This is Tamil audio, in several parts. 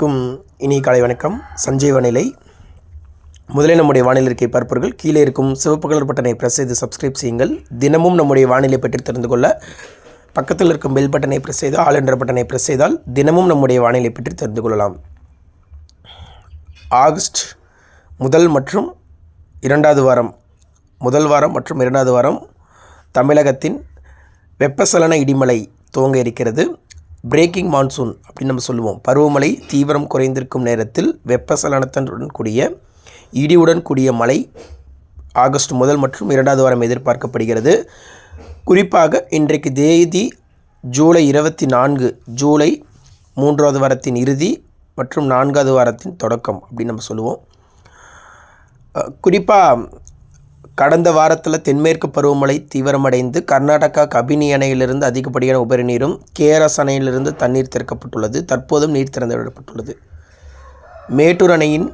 க்கும் இனி காலை வணக்கம். சஞ்சய் வானிலை முதலில் நம்முடைய வானிலை இருக்கை பார்ப்பவர்கள் கீழே இருக்கும் சிவப்பு கலர் பட்டனை ப்ரெஸ் செய்து சப்ஸ்கிரைப் செய்யுங்கள். தினமும் நம்முடைய வானிலை பற்றி தெரிந்து கொள்ள பக்கத்தில் இருக்கும் பெல் பட்டனை ப்ரெஸ் செய்து ஆல் என்ற பட்டனை ப்ரெஸ் செய்தால் தினமும் நம்முடைய வானிலை பற்றி தெரிந்து கொள்ளலாம். ஆகஸ்ட் முதல் மற்றும் இரண்டாவது வாரம் முதல் வாரம் மற்றும் இரண்டாவது வாரம் தமிழகத்தின் வெப்பசலன இடிமலை துவங்க இருக்கிறது. பிரேக்கிங் மான்சூன் அப்படின்னு நம்ம சொல்லுவோம். பருவமழை தீவிரம் குறைந்திருக்கும் நேரத்தில் வெப்பசலனத்துடன் கூடிய இடியுடன் கூடிய மழை ஆகஸ்ட் முதல் மற்றும் இரண்டாவது வாரம் எதிர்பார்க்கப்படுகிறது. குறிப்பாக இன்றைக்கு தேதி ஜூலை இருபத்தி நான்கு ஜூலை மூன்றாவது வாரத்தின் இறுதி மற்றும் நான்காவது வாரத்தின் தொடக்கம் அப்படின்னு நம்ம சொல்லுவோம். குறிப்பாக கடந்த வாரத்தில் தென்மேற்கு பருவமழை தீவிரமடைந்து கர்நாடகா கபினி அணையிலிருந்து அதிகப்படியான உபரி நீரும் கேஆர்எஸ் அணையிலிருந்து தண்ணீர் திறக்கப்பட்டுள்ளது. தற்போதும் நீர் திறந்து விடப்பட்டுள்ளது மேட்டூர் அணையின்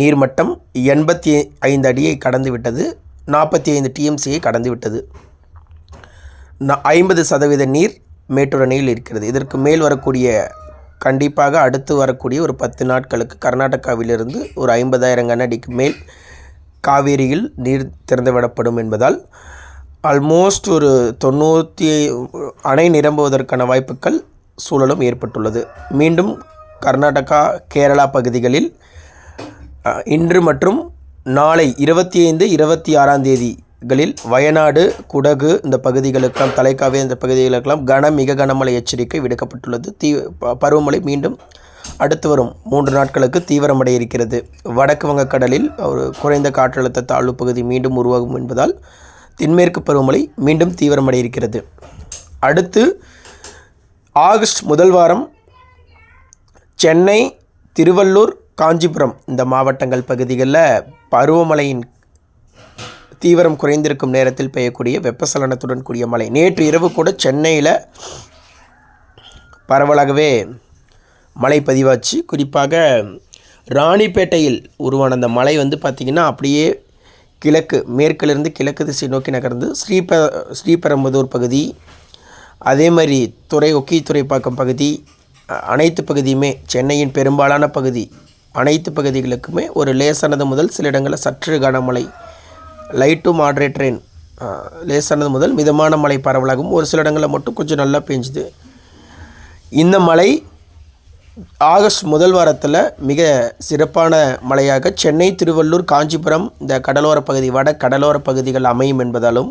நீர்மட்டம் எண்பத்தி ஐந்து அடியை கடந்து விட்டது நாற்பத்தி ஐந்து டிஎம்சியை கடந்துவிட்டது. ஐம்பது சதவீத நீர் மேட்டூர் அணையில் இருக்கிறது. இதற்கு மேல் வரக்கூடிய கண்டிப்பாக அடுத்து வரக்கூடிய ஒரு பத்து நாட்களுக்கு கர்நாடகாவிலிருந்து ஒரு ஐம்பதாயிரம் கனஅடிக்கு மேல் காவேரியில் நீர் திறந்துவிடப்படும் என்பதால் ஆல்மோஸ்ட் ஒரு தொண்ணூற்றி அணை நிரம்புவதற்கான வாய்ப்புகள் சூழலும் ஏற்பட்டுள்ளது. மீண்டும் கர்நாடகா கேரளா பகுதிகளில் இன்று மற்றும் நாளை இருபத்தி ஐந்து இருபத்தி ஆறாம் தேதிகளில் வயநாடு குடகு இந்த பகுதிகளுக்கெல்லாம் தலைக்காவே இந்த பகுதிகளுக்கெல்லாம் கன மிக கனமழை எச்சரிக்கை விடுக்கப்பட்டுள்ளது. தீ பருவமழை மீண்டும் அடுத்து வரும் மூன்று நாட்களுக்கு தீவிரமடைய இருக்கிறது. வடக்கு வங்கக்கடலில் ஒரு குறைந்த காற்றழுத்த தாழ்வு பகுதி மீண்டும் உருவாகும் என்பதால் தென்மேற்கு பருவமழை மீண்டும் தீவிரமடைய இருக்கிறது. அடுத்து ஆகஸ்ட் முதல் வாரம் சென்னை திருவள்ளூர் காஞ்சிபுரம் இந்த மாவட்டங்கள் பகுதிகளில் பருவமழையின் தீவிரம் குறைந்திருக்கும் நேரத்தில் பெய்யக்கூடிய வெப்பசலனத்துடன் கூடிய மழை. நேற்று இரவு கூட சென்னையில் பரவலாகவே மழை பதிவாச்சு குறிப்பாக ராணிப்பேட்டையில் உருவான அந்த மலை வந்து பார்த்திங்கன்னா அப்படியே கிழக்கு மேற்கிலிருந்து கிழக்கு திசை நோக்கி நகர்ந்து ஸ்ரீப ஸ்ரீபெரும்புதூர் பகுதி அதே மாதிரி துறை ஒக்கித்துறைப்பாக்கம் பகுதி அனைத்து பகுதியுமே சென்னையின் பெரும்பாலான பகுதி அனைத்து பகுதிகளுக்குமே ஒரு லேசானது முதல் சில இடங்களில் சற்று கனமழை லைட் டு மாட்ரேட் ரெயின் லேசானது முதல் மிதமான மழை பரவலாகவும் ஒரு சில இடங்களில் மட்டும் கொஞ்சம் நல்லா பெஞ்சுது. இந்த மழை ஆகஸ்ட் முதல் வாரத்தில் மிக சிறப்பான மழையாக சென்னை திருவள்ளூர் காஞ்சிபுரம் இந்த கடலோர பகுதி வட கடலோர பகுதிகள் அமையும் என்பதாலும்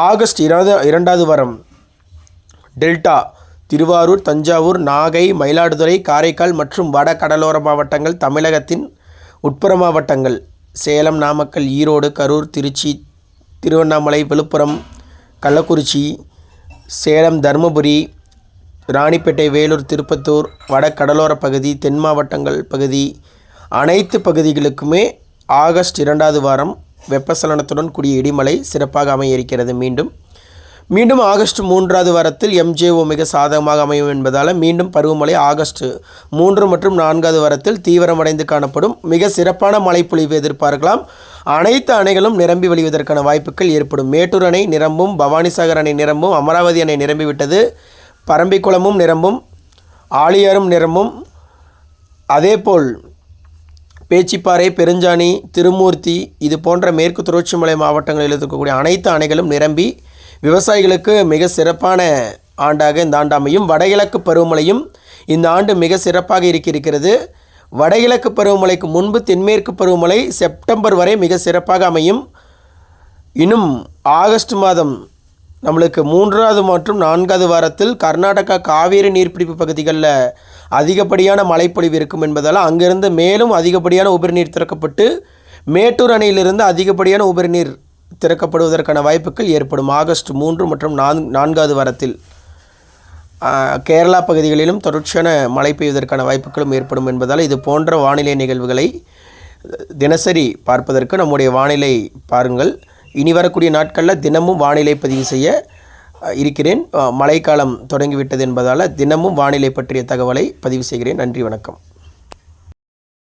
ஆகஸ்ட் இரண்டு இரண்டாவது வாரம் டெல்டா திருவாரூர் தஞ்சாவூர் நாகை மயிலாடுதுறை காரைக்கால் மற்றும் வட கடலோர மாவட்டங்கள் தமிழகத்தின் உட்புற மாவட்டங்கள் சேலம் நாமக்கல் ஈரோடு கரூர் திருச்சி திருவண்ணாமலை விழுப்புரம் கள்ளக்குறிச்சி சேலம் தருமபுரி ராணிப்பேட்டை வேலூர் திருப்பத்தூர் வட கடலோர பகுதி தென் மாவட்டங்கள் பகுதி அனைத்து பகுதிகளுக்குமே ஆகஸ்ட் இரண்டாவது வாரம் வெப்பசலனத்துடன் கூடிய இடிமலை சிறப்பாக அமைய இருக்கிறது மீண்டும் மீண்டும் ஆகஸ்ட் மூன்றாவது வாரத்தில் எம்ஜேஓ மிக சாதகமாக அமையும் என்பதால் மீண்டும் பருவமழை ஆகஸ்ட் மூன்று மற்றும் நான்காவது வாரத்தில் தீவிரமடைந்து காணப்படும். மிக சிறப்பான மழைப்பொழிவு எதிர்பார்க்கலாம். அனைத்து அணைகளும் நிரம்பி வழிவதற்கான வாய்ப்புகள் ஏற்படும். மேட்டூர் அணை நிரம்பும் பவானிசாகர் அணை நிரம்பும் அமராவதி அணை நிரம்பிவிட்டது. பரம்பிக்குளமும் நிரம்பும் ஆழியாரும் நிரம்பும். அதேபோல் பேச்சிப்பாறை பெருஞ்சாணி திருமூர்த்தி இது போன்ற மேற்கு தொடர்ச்சி மலை மாவட்டங்களில் இருக்கக்கூடிய அனைத்து அணைகளும் நிரம்பி விவசாயிகளுக்கு மிக சிறப்பான ஆண்டாக இந்த ஆண்டு அமையும். வடகிழக்கு பருவமழையும் இந்த ஆண்டு மிக சிறப்பாக இருக்கிறது. வடகிழக்கு பருவமழைக்கு முன்பு தென்மேற்கு பருவமழை செப்டம்பர் வரை மிக சிறப்பாக அமையும். இன்னும் ஆகஸ்ட் மாதம் நம்மளுக்கு மூன்றாவது மற்றும் நான்காவது வாரத்தில் கர்நாடகா காவேரி நீர்பிடிப்பு பகுதிகளில் அதிகப்படியான மழைப்பொழிவு இருக்கும் என்பதால் அங்கிருந்து மேலும் அதிகப்படியான உபரிநீர் திறக்கப்பட்டு மேட்டூர் அணையிலிருந்து அதிகப்படியான உபரிநீர் திறக்கப்படுவதற்கான வாய்ப்புகள் ஏற்படும். ஆகஸ்ட் மூன்று மற்றும் நான் நான்காவது வாரத்தில் கேரளா பகுதிகளிலும் தொடர்ச்சியான மழை பெய்வதற்கான வாய்ப்புகளும் ஏற்படும் என்பதால் இது போன்ற வானிலை நிகழ்வுகளை தினசரி பார்ப்பதற்கு நம்முடைய வானிலை பாருங்கள். இனி வரக்கூடிய நாட்களில் தினமும் வானிலை பதிவு செய்ய இருக்கிறேன். மழைக்காலம் தொடங்கிவிட்டது என்பதால் தினமும் வானிலை பற்றிய தகவலை பதிவு செய்கிறேன். நன்றி வணக்கம்.